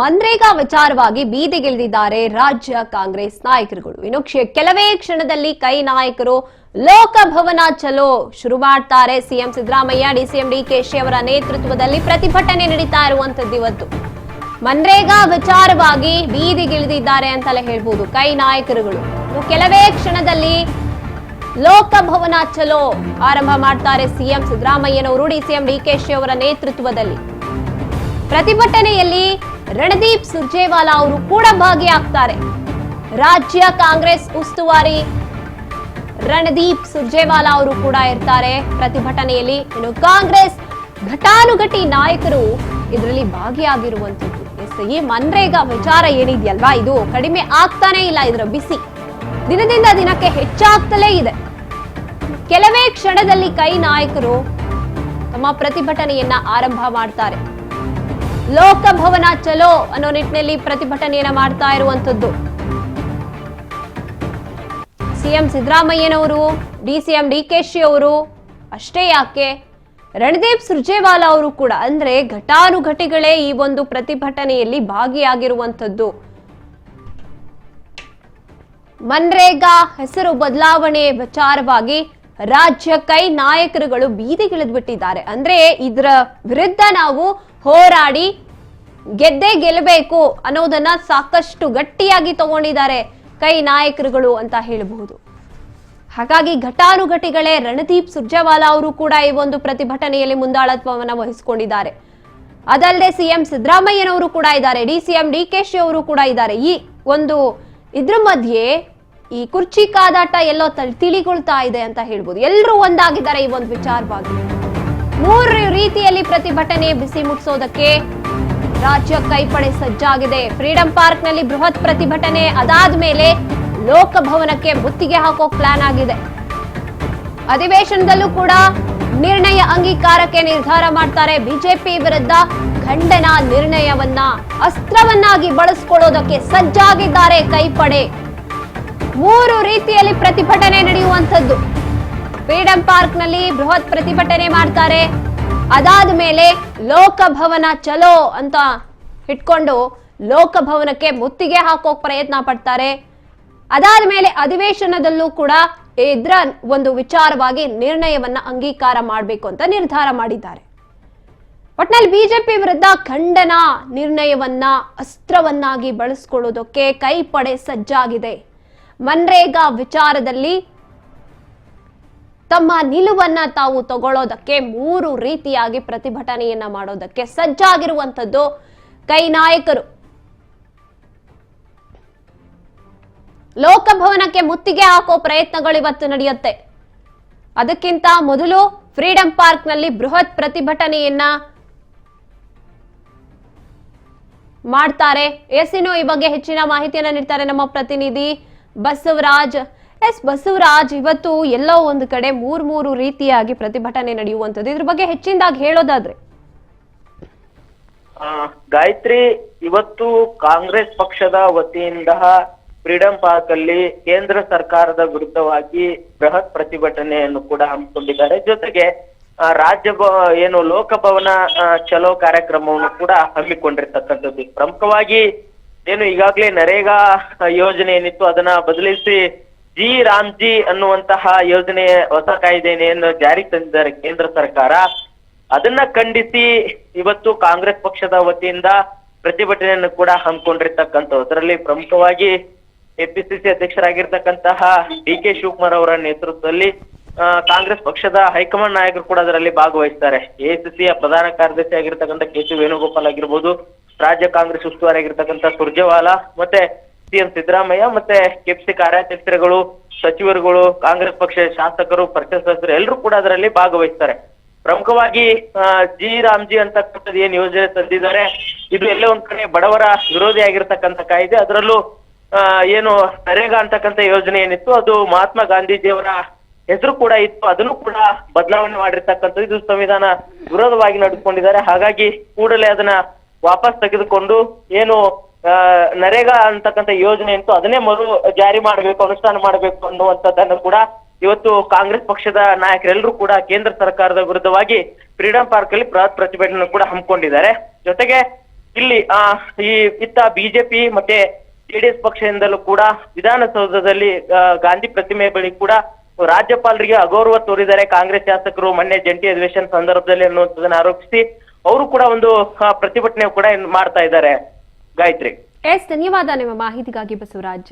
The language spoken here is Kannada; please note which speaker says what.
Speaker 1: ಮನ್ರೇಗಾ ವಿಚಾರವಾಗಿ ಬೀದಿಗಿಳಿದಿದ್ದಾರೆ ರಾಜ್ಯ ಕಾಂಗ್ರೆಸ್ ನಾಯಕರುಗಳು. ಇನ್ನು ಕೆಲವೇ ಕ್ಷಣದಲ್ಲಿ ಕೈ ನಾಯಕರು ಲೋಕಭವನ ಚಲೋ ಶುರು ಮಾಡ್ತಾರೆ. ಸಿಎಂ ಸಿದ್ದರಾಮಯ್ಯ ಡಿಸಿಎಂ ಡಿಕೆಶಿ ಅವರ ನೇತೃತ್ವದಲ್ಲಿ ಪ್ರತಿಭಟನೆ ನಡೀತಾ ಇರುವಂತದ್ದು ಇವತ್ತು. ಮನ್ರೇಗಾ ವಿಚಾರವಾಗಿ ಬೀದಿಗಿಳಿದಿದ್ದಾರೆ ಅಂತಲೇ ಹೇಳ್ಬೋದು ಕೈ ನಾಯಕರುಗಳು. ಕೆಲವೇ ಕ್ಷಣದಲ್ಲಿ ಲೋಕಭವನ ಚಲೋ ಆರಂಭ ಮಾಡ್ತಾರೆ ಸಿಎಂ ಸಿದ್ದರಾಮಯ್ಯನವರು ಡಿಸಿಎಂ ಡಿಕೆಶಿ ಅವರ ನೇತೃತ್ವದಲ್ಲಿ. ಪ್ರತಿಭಟನೆಯಲ್ಲಿ ರಣದೀಪ್ ಸುರ್ಜೇವಾಲಾ ಅವರು ಕೂಡ ಭಾಗಿಯಾಗ್ತಾರೆ. ರಾಜ್ಯ ಕಾಂಗ್ರೆಸ್ ಉಸ್ತುವಾರಿ ರಣದೀಪ್ ಸುರ್ಜೇವಾಲಾ ಅವರು ಕೂಡ ಇರ್ತಾರೆ. ಪ್ರತಿಭಟನೆಯಲ್ಲಿ ಇನ್ನು ಕಾಂಗ್ರೆಸ್ ಘಟಾನುಘಟಿ ನಾಯಕರು ಇದರಲ್ಲಿ ಭಾಗಿಯಾಗಿರುವಂತದ್ದು ಎಸ್ ಈ ಮನ್ರೇಗಾ ವಿಚಾರ ಏನಿದೆಯಲ್ವಾ? ಇದು ಕಡಿಮೆ ಆಗ್ತಾನೆ ಇಲ್ಲ ಇದರ ಬಿಸಿ. ದಿನದಿಂದ ದಿನಕ್ಕೆ ಹೆಚ್ಚಾಗ್ತಲೇ ಇದೆ. ಕೆಲವೇ ಕ್ಷಣದಲ್ಲಿ ಕೈ ನಾಯಕರು ತಮ್ಮ ಪ್ರತಿಭಟನೆಯನ್ನ ಆರಂಭ ಮಾಡ್ತಾರೆ. ಲೋಕಭವನ ಚಲೋ ಅನ್ನೋ ನಿಟ್ಟಿನಲ್ಲಿ ಪ್ರತಿಭಟನೆಯನ್ನ ಮಾಡ್ತಾ ಇರುವಂತದ್ದು ಸಿಎಂ ಸಿದ್ದರಾಮಯ್ಯನವರು ಡಿಸಿಎಂ ಡಿಕೆಶಿ ಅವರು, ಅಷ್ಟೇ ಯಾಕೆ? ರಣದೀಪ್ ಸುರ್ಜೇವಾಲಾ ಅವರು ಕೂಡ, ಅಂದ್ರೆ ಘಟಾನುಘಟಿಗಳೇ ಈ ಒಂದು ಪ್ರತಿಭಟನೆಯಲ್ಲಿ ಭಾಗಿಯಾಗಿರುವಂತದ್ದು ಮನ್ರೇಗಾ ಹೆಸರು ಬದಲಾವಣೆ ವಿಚಾರವಾಗಿ ರಾಜ್ಯ ಕೈ ನಾಯಕರುಗಳು ಬೀದಿಗಿಳಿದ್ಬಿಟ್ಟಿದ್ದಾರೆ. ಅಂದ್ರೆ ಇದರ ವಿರುದ್ಧ ನಾವು ಹೋರಾಡಿ ಗೆದ್ದೇ ಗೆಲ್ಲಬೇಕು ಅನ್ನೋದನ್ನ ಸಾಕಷ್ಟು ಗಟ್ಟಿಯಾಗಿ ತಗೊಂಡಿದ್ದಾರೆ ಕೈ ನಾಯಕರುಗಳು ಅಂತ ಹೇಳಬಹುದು. ಹಾಗಾಗಿ ಘಟಾನುಘಟಿಗಳೇ ರಣದೀಪ್ ಸುರ್ಜೇವಾಲಾ ಅವರು ಕೂಡ ಈ ಒಂದು ಪ್ರತಿಭಟನೆಯಲ್ಲಿ ಮುಂದಾಳತ್ವವನ್ನು ವಹಿಸಿಕೊಂಡಿದ್ದಾರೆ. ಅದಲ್ಲದೆ ಸಿಎಂ ಸಿದ್ದರಾಮಯ್ಯನವರು ಕೂಡ ಇದ್ದಾರೆ, ಡಿ ಸಿಎಂ ಡಿ ಕೆ ಶಿ ಅವರು ಕೂಡ ಇದ್ದಾರೆ. ಈ ಒಂದು ಇದ್ರ ಮಧ್ಯೆ ಈ ಕುರ್ಚಿ ಕಾದಾಟ ಎಲ್ಲೋ ತಿಳಿಗೊಳ್ತಾ ಇದೆ ಅಂತ ಹೇಳ್ಬೋದು. ಎಲ್ಲರೂ ಒಂದಾಗಿದ್ದಾರೆ ಈ ಒಂದು ವಿಚಾರವಾಗಿ. ಮೂರು ರೀತಿಯಲ್ಲಿ ಪ್ರತಿಭಟನೆ ಬಿಸಿ ಮುಟ್ಟಿಸೋದಕ್ಕೆ ರಾಜ್ಯ ಕೈಪಡೆ ಸಜ್ಜಾಗಿದೆ. ಫ್ರೀಡಂ ಪಾರ್ಕ್ನಲ್ಲಿ ಬೃಹತ್ ಪ್ರತಿಭಟನೆ ಅದಾದ ಮೇಲೆ ಲೋಕಭವನಕ್ಕೆ ಮುತ್ತಿಗೆ ಹಾಕೋ ಪ್ಲಾನ್ ಆಗಿದೆ. ಅಧಿವೇಶನದಲ್ಲೂ ಕೂಡ ನಿರ್ಣಯ ಅಂಗೀಕಾರಕ್ಕೆ ನಿರ್ಧಾರ ಮಾಡ್ತಾರೆ ಬಿಜೆಪಿ ವಿರುದ್ಧ ಖಂಡನ ನಿರ್ಣಯವನ್ನ ಅಸ್ತ್ರವನ್ನಾಗಿ ಬಳಸ್ಕೊಳ್ಳೋದಕ್ಕೆ ಸಜ್ಜಾಗಿದ್ದಾರೆ ಕೈಪಡೆ. ಮೂರು ರೀತಿಯಲ್ಲಿ ಪ್ರತಿಭಟನೆ ನಡೆಯುವಂಥದ್ದು. ಫ್ರೀಡಂ ಪಾರ್ಕ್ನಲ್ಲಿ ಬೃಹತ್ ಪ್ರತಿಭಟನೆ ಮಾಡ್ತಾರೆ ಅದಾದ ಮೇಲೆ ಲೋಕಭವನ ಚಲೋ ಅಂತ ಇಟ್ಕೊಂಡು ಲೋಕಭವನಕ್ಕೆ ಮುತ್ತಿಗೆ ಹಾಕೋಕ್ ಪ್ರಯತ್ನ ಪಡ್ತಾರೆ. ಅದಾದ ಮೇಲೆ ಅಧಿವೇಶನದಲ್ಲೂ ಕೂಡ ಇದ್ರ ಒಂದು ವಿಚಾರವಾಗಿ ನಿರ್ಣಯವನ್ನ ಅಂಗೀಕಾರ ಮಾಡಬೇಕು ಅಂತ ನಿರ್ಧಾರ ಮಾಡಿದ್ದಾರೆ. ಒಟ್ನಲ್ಲಿ ಬಿಜೆಪಿ ವಿರುದ್ಧ ಖಂಡನ ನಿರ್ಣಯವನ್ನ ಅಸ್ತ್ರವನ್ನಾಗಿ ಬಳಸ್ಕೊಳ್ಳೋದಕ್ಕೆ ಕೈಪಡೆ ಸಜ್ಜಾಗಿದೆ. ಮನ್ರೇಗಾ ವಿಚಾರದಲ್ಲಿ ತಮ್ಮ ನಿಲುವನ್ನ ತಾವು ತಗೊಳ್ಳೋದಕ್ಕೆ ಮೂರು ರೀತಿಯಾಗಿ ಪ್ರತಿಭಟನೆಯನ್ನ ಮಾಡೋದಕ್ಕೆ ಸಜ್ಜಾಗಿರುವಂತದ್ದು ಕೈ ನಾಯಕರು. ಲೋಕಭವನಕ್ಕೆ ಮುತ್ತಿಗೆ ಹಾಕೋ ಪ್ರಯತ್ನಗಳು ಇವತ್ತು ನಡೆಯುತ್ತೆ. ಅದಕ್ಕಿಂತ ಮೊದಲು ಫ್ರೀಡಂ ಪಾರ್ಕ್ನಲ್ಲಿ ಬೃಹತ್ ಪ್ರತಿಭಟನೆಯನ್ನ ಮಾಡ್ತಾರೆ. ಎಸಿನೋ ಈ ಬಗ್ಗೆ ಹೆಚ್ಚಿನ ಮಾಹಿತಿಯನ್ನ ನೀಡ್ತಾರೆ ನಮ್ಮ ಪ್ರತಿನಿಧಿ ಬಸವರಾಜ್. ಎಸ್ ಬಸವರಾಜ್, ಇವತ್ತು ಎಲ್ಲೋ ಒಂದು ಕಡೆ ಮೂರ್ ಮೂರು ರೀತಿಯಾಗಿ ಪ್ರತಿಭಟನೆ ನಡೆಯುವಂತದ್ದು ಇದ್ರ ಬಗ್ಗೆ ಹೆಚ್ಚಿನದಾಗಿ ಹೇಳೋದಾದ್ರೆ.
Speaker 2: ಗಾಯತ್ರಿ, ಇವತ್ತು ಕಾಂಗ್ರೆಸ್ ಪಕ್ಷದ ವತಿಯಿಂದ ಫ್ರೀಡಂ ಪಾರ್ಕ್ ಅಲ್ಲಿ ಕೇಂದ್ರ ಸರ್ಕಾರದ ವಿರುದ್ಧವಾಗಿ ಬೃಹತ್ ಪ್ರತಿಭಟನೆಯನ್ನು ಕೂಡ ಹಮ್ಮಿಕೊಂಡಿದ್ದಾರೆ. ಜೊತೆಗೆ ರಾಜ್ಯ ಏನು ಲೋಕಭವನ ಚಲೋ ಕಾರ್ಯಕ್ರಮವನ್ನು ಕೂಡ ಹಮ್ಮಿಕೊಂಡಿರ್ತಕ್ಕಂಥದ್ದು. ಪ್ರಮುಖವಾಗಿ, ಏನು ಈಗಾಗಲೇ ನರೇಗಾ ಯೋಜನೆ ಏನಿತ್ತು, ಅದನ್ನ ಬದಲಿಸಿ ಜಿ ರಾಮ್ಜಿ ಅನ್ನುವಂತಹ ಯೋಜನೆ ಹೊಸ ಕಾಯ್ದೆಯನ್ನು ಜಾರಿಗೆ ತಂದಿದ್ದಾರೆ ಕೇಂದ್ರ ಸರ್ಕಾರ. ಅದನ್ನ ಖಂಡಿಸಿ ಇವತ್ತು ಕಾಂಗ್ರೆಸ್ ಪಕ್ಷದ ವತಿಯಿಂದ ಪ್ರತಿಭಟನೆಯನ್ನು ಕೂಡ ಹಮ್ಮಿಕೊಂಡಿರ್ತಕ್ಕಂಥ ಅದರಲ್ಲಿ ಪ್ರಮುಖವಾಗಿ ಎಪಿಸಿಸಿ ಅಧ್ಯಕ್ಷರಾಗಿರ್ತಕ್ಕಂತಹ ಡಿ ಕೆ ಶಿವಕುಮಾರ್ ಅವರ ನೇತೃತ್ವದಲ್ಲಿ ಕಾಂಗ್ರೆಸ್ ಪಕ್ಷದ ಹೈಕಮಾಂಡ್ ನಾಯಕರು ಕೂಡ ಅದರಲ್ಲಿ ಭಾಗವಹಿಸ್ತಾರೆ. ಎಸಿಸಿಯ ಪ್ರಧಾನ ಕಾರ್ಯದರ್ಶಿ ಆಗಿರ್ತಕ್ಕಂಥ ಕೆ ಸಿ ವೇಣುಗೋಪಾಲ್ ಆಗಿರ್ಬೋದು, ರಾಜ್ಯ ಕಾಂಗ್ರೆಸ್ ಉಸ್ತುವಾರಿ ಆಗಿರ್ತಕ್ಕಂಥ ಸುರ್ಜೇವಾಲಾ ಮತ್ತೆ ಸಿಎಂ ಸಿದ್ದರಾಮಯ್ಯ ಮತ್ತೆ ಕೆಪಿಸಿ ಕಾರ್ಯಾಧ್ಯಕ್ಷರುಗಳು ಸಚಿವರುಗಳು, ಕಾಂಗ್ರೆಸ್ ಪಕ್ಷದ ಶಾಸಕರು ಸದಸ್ಯರು ಎಲ್ಲರೂ ಕೂಡ ಅದರಲ್ಲಿ ಭಾಗವಹಿಸ್ತಾರೆ. ಪ್ರಮುಖವಾಗಿ ಜಿ ರಾಮ್ಜಿ ಅಂತಕ್ಕಂಥದ್ದು ಏನ್ ಯೋಜನೆ ತಂದಿದ್ದಾರೆ, ಇದು ಎಲ್ಲೇ ಒಂದ್ ಕಡೆ ಬಡವರ ವಿರೋಧಿ ಆಗಿರ್ತಕ್ಕಂಥ ಕಾಯ್ದೆ. ಅದರಲ್ಲೂ ಏನು ನರೇಗಾ ಅಂತಕ್ಕಂಥ ಯೋಜನೆ ಏನಿತ್ತು, ಅದು ಮಹಾತ್ಮ ಗಾಂಧೀಜಿಯವರ ಹೆಸರು ಕೂಡ ಇತ್ತು. ಅದನ್ನು ಕೂಡ ಬದಲಾವಣೆ ಮಾಡಿರ್ತಕ್ಕಂಥದ್ದು ಇದು ಸಂವಿಧಾನ ವಿರೋಧವಾಗಿ ನಡೆದುಕೊಂಡಿದ್ದಾರೆ. ಹಾಗಾಗಿ ಕೂಡಲೇ ಅದನ್ನ ವಾಪಸ್ ತೆಗೆದುಕೊಂಡು ಏನು ನರೇಗಾ ಅಂತಕ್ಕಂಥ ಯೋಜನೆ ಅಂತೂ ಅದನ್ನೇ ಮರು ಜಾರಿ ಮಾಡಬೇಕು, ಅನುಷ್ಠಾನ ಮಾಡಬೇಕು ಅನ್ನುವಂಥದ್ದನ್ನು ಕೂಡ ಇವತ್ತು ಕಾಂಗ್ರೆಸ್ ಪಕ್ಷದ ನಾಯಕರೆಲ್ಲರೂ ಕೂಡ ಕೇಂದ್ರ ಸರ್ಕಾರದ ವಿರುದ್ಧವಾಗಿ ಫ್ರೀಡಂ ಪಾರ್ಕ್ ಅಲ್ಲಿ ಬೃಹತ್ ಪ್ರತಿಭಟನೆ ಕೂಡ ಹಮ್ಮಿಕೊಂಡಿದ್ದಾರೆ. ಜೊತೆಗೆ ಇಲ್ಲಿ, ಆ, ಈ ಇತ್ತ ಬಿಜೆಪಿ ಮತ್ತೆ ಜೆಡಿಎಸ್ ಪಕ್ಷದಿಂದಲೂ ಕೂಡ ವಿಧಾನಸೌಧದಲ್ಲಿ ಗಾಂಧಿ ಪ್ರತಿಮೆ ಬಳಿ ಕೂಡ ರಾಜ್ಯಪಾಲರಿಗೆ ಅಗೌರವ ತೋರಿದ್ದಾರೆ. ಕಾಂಗ್ರೆಸ್ ಶಾಸಕರು ಮೊನ್ನೆ ಜಂಟಿ ಅಧಿವೇಶನ ಸಂದರ್ಭದಲ್ಲಿ ಅನ್ನುವಂಥದ್ದನ್ನ ಆರೋಪಿಸಿ, ಅವರು ಕೂಡ ಒಂದು ಪ್ರತಿಭಟನೆ ಕೂಡ ಮಾಡ್ತಾ ಇದ್ದಾರೆ. ಗಾಯತ್ರಿ.
Speaker 1: ಎಸ್ ಧನ್ಯವಾದ ನಿಮ್ಮ ಮಾಹಿತಿಗಾಗಿ ಬಸವರಾಜ್.